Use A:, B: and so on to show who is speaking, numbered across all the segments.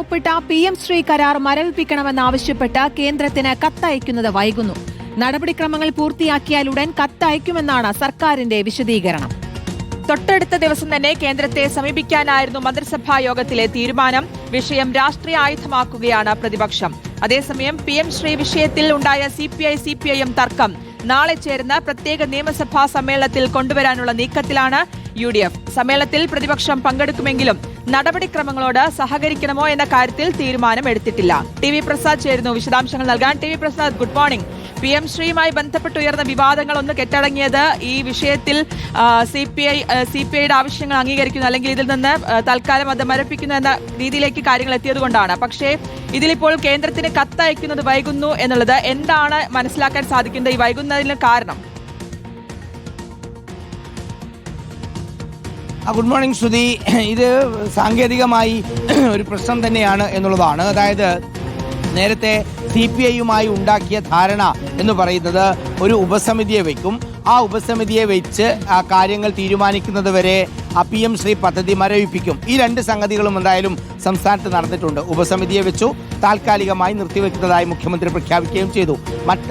A: ഒപ്പിട്ട P M Shri കരാർ മരവിപ്പിക്കണമെന്നാവശ്യപ്പെട്ട് കേന്ദ്രത്തിന് കത്തയക്കുന്നത് വൈകുന്നു. നടപടിക്രമങ്ങൾ പൂർത്തിയാക്കിയാൽ ഉടൻ കത്തയക്കുമെന്നാണ് സർക്കാരിന്റെ വിശദീകരണം.
B: തൊട്ടടുത്ത ദിവസം തന്നെ കേന്ദ്രത്തെ സമീപിക്കാനായിരുന്നു മന്ത്രിസഭാ യോഗത്തിലെ തീരുമാനം. വിഷയം രാഷ്ട്രീയ ആയുധമാക്കുകയാണ് പ്രതിപക്ഷം. അതേസമയം പി എം ശ്രീ വിഷയത്തിൽ ഉണ്ടായ C P I C P I M തർക്കം. നാളെ ചേരുന്ന പ്രത്യേക നിയമസഭാ സമ്മേളനത്തിൽ കൊണ്ടുവരാനുള്ള നീക്കത്തിലാണ് യു ഡി എഫ്. സമ്മേളനത്തിൽ പ്രതിപക്ഷം പങ്കെടുക്കുമെങ്കിലും നടപടിക്രമങ്ങളോട് സഹകരിക്കണമോ എന്ന കാര്യത്തിൽ തീരുമാനം എടുത്തിട്ടില്ല. ടി വി പ്രസാദ് ചേരുന്നു. വിശദാംശങ്ങൾ നൽകാൻ T V Prasad good morning. P M ശ്രീയുമായി ബന്ധപ്പെട്ട് ഉയർന്ന വിവാദങ്ങൾ ഒന്ന് കെട്ടടങ്ങിയത് ഈ വിഷയത്തിൽ C P I C P ഐയുടെ ആവശ്യങ്ങൾ അംഗീകരിക്കുന്നു അല്ലെങ്കിൽ ഇതിൽ നിന്ന് തൽക്കാലം അത് മരപ്പിക്കുന്നു എന്ന രീതിയിലേക്ക് കാര്യങ്ങൾ എത്തിയതുകൊണ്ടാണ് പക്ഷേ ഇതിലിപ്പോൾ കേന്ദ്രത്തിന് കത്തയക്കുന്നത് വൈകുന്നു എന്നുള്ളത് എന്താണ് മനസ്സിലാക്കാൻ സാധിക്കുന്നത്? ഈ വൈകുന്നതിന് കാരണം
C: ഗുഡ് മോർണിംഗ് ശ്രുതി. ഇത് സാങ്കേതികമായി ഒരു പ്രശ്നം തന്നെയാണ് എന്നുള്ളതാണ്. അതായത് നേരത്തെ സി പി ഐയുമായി ഉണ്ടാക്കിയ ധാരണ എന്ന് പറയുന്നത് ഒരു ഉപസമിതിയെ വയ്ക്കും ആ ഉപസമിതിയെ വെച്ച് ആ കാര്യങ്ങൾ തീരുമാനിക്കുന്നത് വരെ ആ പി എം ശ്രീ പദ്ധതി മരവിപ്പിക്കും. ഈ രണ്ട് സംഗതികളും എന്തായാലും സംസ്ഥാനത്ത് നടന്നിട്ടുണ്ട്. ഉപസമിതിയെ വെച്ചു താൽക്കാലികമായി നിർത്തിവെക്കുന്നതായി മുഖ്യമന്ത്രി പ്രഖ്യാപിക്കുകയും ചെയ്തു. മറ്റ്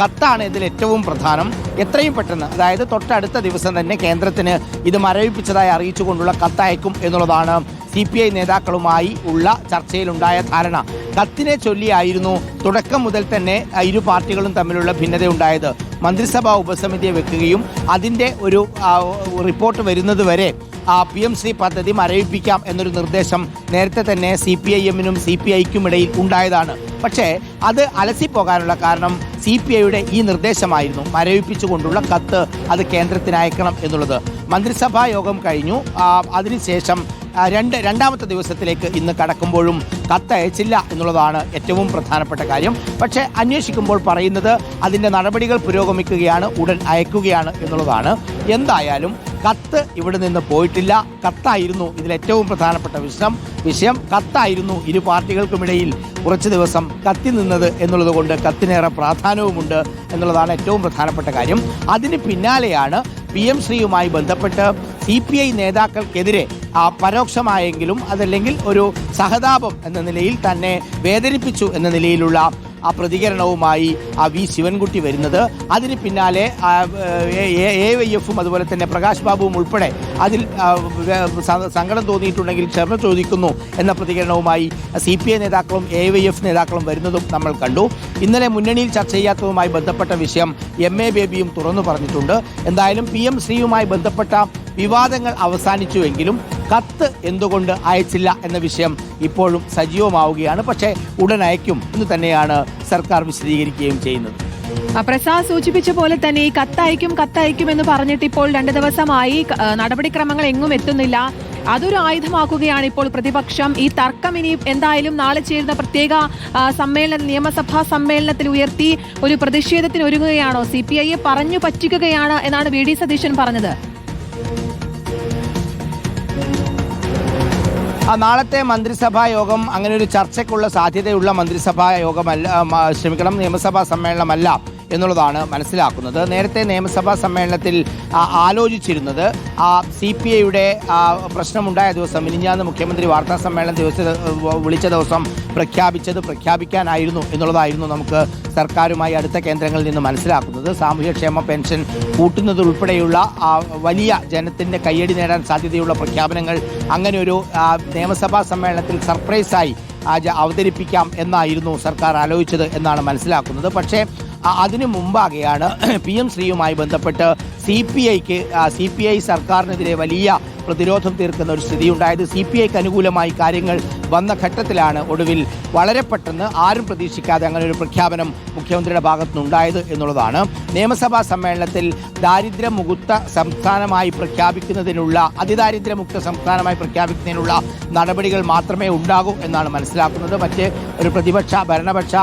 C: കത്താണ് ഇതിൽ ഏറ്റവും പ്രധാനം. എത്രയും പെട്ടെന്ന് അതായത് തൊട്ടടുത്ത ദിവസം തന്നെ കേന്ദ്രത്തിന് ഇത് മരവിപ്പിച്ചതായി അറിയിച്ചുകൊണ്ടുള്ള കത്തയക്കും എന്നുള്ളതാണ് സി പി ഐ നേതാക്കളുമായി ഉള്ള ചർച്ചയിലുണ്ടായ ധാരണ. കത്തിനെ ചൊല്ലിയായിരുന്നു തുടക്കം മുതൽ തന്നെ ഇരു പാർട്ടികളും തമ്മിലുള്ള ഭിന്നതയുണ്ടായത്. മന്ത്രിസഭാ ഉപസമിതിയെ വെക്കുകയും അതിന്റെ ഒരു റിപ്പോർട്ട് വരുന്നത് വരെ ആ പി എം ശ്രീ പദ്ധതി മരവിപ്പിക്കാം എന്നൊരു നിർദ്ദേശം നേരത്തെ തന്നെ സി പി ഐ എമ്മിനും സി പി ഐക്കും ഇടയിൽ ഉണ്ടായതാണ്. പക്ഷേ അത് അലസിപ്പോകാനുള്ള കാരണം സി പി ഐയുടെ ഈ നിർദ്ദേശമായിരുന്നു മരവിപ്പിച്ചുകൊണ്ടുള്ള കത്ത് അത് കേന്ദ്രത്തിന് അയക്കണം എന്നുള്ളത്. മന്ത്രിസഭാ യോഗം കഴിഞ്ഞു. അതിനുശേഷം രണ്ട് രണ്ടാമത്തെ ദിവസത്തിലേക്ക് ഇന്ന് കടക്കുമ്പോഴും കത്ത് അയച്ചില്ല എന്നുള്ളതാണ് ഏറ്റവും പ്രധാനപ്പെട്ട കാര്യം. പക്ഷേ അന്വേഷിക്കുമ്പോൾ പറയുന്നത് അതിന്റെ നടപടികൾ പുരോഗമിക്കുകയാണ് ഉടൻ അയക്കുകയാണ് എന്നുള്ളതാണ്. എന്തായാലും കത്ത് ഇവിടെ നിന്ന് പോയിട്ടില്ല. കത്തായിരുന്നു ഇതിൽ ഏറ്റവും പ്രധാനപ്പെട്ട വിഷയം. വിഷയം കത്തായിരുന്നു ഇരു പാർട്ടികൾക്കുമിടയിൽ കുറച്ച് ദിവസം കത്തി നിന്നത് എന്നുള്ളത് കൊണ്ട് കത്തിനേറെ പ്രാധാന്യവുമുണ്ട് എന്നുള്ളതാണ് ഏറ്റവും പ്രധാനപ്പെട്ട കാര്യം. അതിന് പിന്നാലെയാണ് പി എം ശ്രീയുമായി ബന്ധപ്പെട്ട് സി പി ഐ നേതാക്കൾക്കെതിരെ പരോക്ഷമായെങ്കിലും അതല്ലെങ്കിൽ ഒരു സഹതാപം എന്ന നിലയിൽ തന്നെ വേദനിപ്പിച്ചു എന്ന നിലയിലുള്ള ആ പ്രതികരണവുമായി ആ വി ശിവൻകുട്ടി വരുന്നത്. അതിന് പിന്നാലെ എ വൈ എഫും അതുപോലെ തന്നെ പ്രകാശ് ബാബുവും ഉൾപ്പെടെ അതിൽ സങ്കടം തോന്നിയിട്ടുണ്ടെങ്കിൽ ക്ഷമ ചോദിക്കുന്നു എന്ന പ്രതികരണവുമായി സി പി ഐ നേതാക്കളും എ വൈ എഫ് നേതാക്കളും വരുന്നതും നമ്മൾ കണ്ടു. ഇന്നലെ മുന്നണിയിൽ ചർച്ച ചെയ്യാത്തതുമായി ബന്ധപ്പെട്ട വിഷയം എം എ ബേബിയും തുറന്നു പറഞ്ഞിട്ടുണ്ട്. എന്തായാലും പി എം ശ്രീയുമായി ബന്ധപ്പെട്ട വിവാദങ്ങൾ അവസാനിച്ചുവെങ്കിലും കത്ത് എന്തുകൊണ്ട് അയച്ചില്ല എന്ന വിഷയം ഇപ്പോഴും സജീവമാവുകയാണ്. പക്ഷേ ഉടൻ അയക്കും എന്ന് തന്നെയാണ് സർക്കാർ വിശദീകരിക്കുകയും ചെയ്യുന്നത്.
A: പ്രസാദ് സൂചിപ്പിച്ച പോലെ തന്നെ ഈ കത്തയക്കും കത്തയക്കും എന്ന് പറഞ്ഞിട്ട് ഇപ്പോൾ രണ്ട് ദിവസമായി നടപടിക്രമങ്ങൾ എങ്ങും എത്തുന്നില്ല. അതൊരു ആയുധമാക്കുകയാണ് ഇപ്പോൾ പ്രതിപക്ഷം. ഈ തർക്കം ഇനി എന്തായാലും നാളെ ചേരുന്ന പ്രത്യേക സമ്മേളന നിയമസഭാ സമ്മേളനത്തിൽ ഉയർത്തി ഒരു പ്രതിഷേധത്തിന് ഒരുങ്ങുകയാണോ? സി പി ഐയെ പറഞ്ഞു പറ്റിക്കുകയാണ് എന്നാണ് വി ഡി സതീശൻ പറഞ്ഞത്.
C: ആ നാളത്തെ മന്ത്രിസഭാ യോഗം അങ്ങനെ ഒരു ചർച്ചയ്ക്കുള്ള സാധ്യതയുള്ള മന്ത്രിസഭാ യോഗമല്ല ശ്രമിക്കണം നിയമസഭാ സമ്മേളനമല്ല. എന്നുള്ളതാണ് മനസ്സിലാക്കുന്നത്. നേരത്തെ നിയമസഭാ സമ്മേളനത്തിൽ ആലോചിച്ചിരുന്നത് സി പി ഐയുടെ പ്രശ്നമുണ്ടായ ദിവസം മിനിഞ്ഞാന്ന് മുഖ്യമന്ത്രി വാർത്താ സമ്മേളനം ദിവസ വിളിച്ച ദിവസം പ്രഖ്യാപിച്ചത് പ്രഖ്യാപിക്കാനായിരുന്നു എന്നുള്ളതായിരുന്നു നമുക്ക് സർക്കാരുമായി അടുത്ത കേന്ദ്രങ്ങളിൽ നിന്ന് മനസ്സിലാക്കുന്നത്. സാമൂഹ്യക്ഷേമ പെൻഷൻ കൂട്ടുന്നതുൾപ്പെടെയുള്ള വലിയ ജനത്തിന്റെ കയ്യടി നേടാൻ സാധ്യതയുള്ള പ്രഖ്യാപനങ്ങൾ അങ്ങനെ ഒരു നിയമസഭാ സമ്മേളനത്തിൽ സർപ്രൈസായി അവതരിപ്പിക്കാം എന്നായിരുന്നു സർക്കാർ ആലോചിച്ചത് എന്നാണ് മനസ്സിലാക്കുന്നത്. പക്ഷേ അതിനു മുമ്പാകെയാണ് പി എം ശ്രീയുമായി ബന്ധപ്പെട്ട് സി പി ഐക്ക് സി പി ഐ സർക്കാരിനെതിരെ വലിയ പ്രതിരോധം തീർക്കുന്ന ഒരു സ്ഥിതി ഉണ്ടായത് സി പി ഐക്ക് അനുകൂലമായി കാര്യങ്ങൾ വന്ന ഘട്ടത്തിലാണ് ഒടുവിൽ വളരെ പെട്ടെന്ന് ആരും പ്രതീക്ഷിക്കാതെ അങ്ങനെ ഒരു പ്രഖ്യാപനം മുഖ്യമന്ത്രിയുടെ ഭാഗത്തുനിന്നുണ്ടായത് എന്നുള്ളതാണ്. നിയമസഭാ സമ്മേളനത്തിൽ ദാരിദ്ര്യമുക്ത സംസ്ഥാനമായി പ്രഖ്യാപിക്കുന്നതിനുള്ള അതിദാരിദ്ര്യമുക്ത സംസ്ഥാനമായി പ്രഖ്യാപിക്കുന്നതിനുള്ള നടപടികൾ മാത്രമേ ഉണ്ടാകൂ എന്നാണ് മനസ്സിലാക്കുന്നത്. മറ്റ് ഒരു പ്രതിപക്ഷ ഭരണപക്ഷ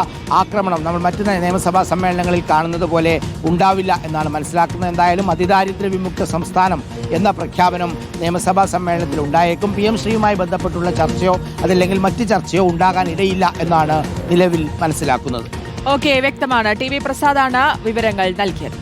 C: ആക്രമണം നമ്മൾ മറ്റ് നിയമസഭാ സമ്മേളനങ്ങളിൽ കാണുന്നത് പോലെ ഉണ്ടാവില്ല എന്നാണ് മനസ്സിലാക്കുന്നത്. എന്തായാലും അതിദാരിദ്ര്യ വിമുക്ത സംസ്ഥാനം എന്ന പ്രഖ്യാപനം നിയമസഭാ സമ്മേളനത്തിൽ ഉണ്ടായേക്കും. പി എം ശ്രീയുമായി ബന്ധപ്പെട്ടുള്ള ചർച്ചയോ അതല്ലെങ്കിൽ മറ്റ് ചർച്ചയോ ഉണ്ടാകാൻ ഇടയില്ല എന്നാണ് നിലവിൽ മനസ്സിലാക്കുന്നത്.
B: ഓക്കെ വ്യക്തമാണ്. ടി വി പ്രസാദാണ് വിവരങ്ങൾ നൽകിയത്.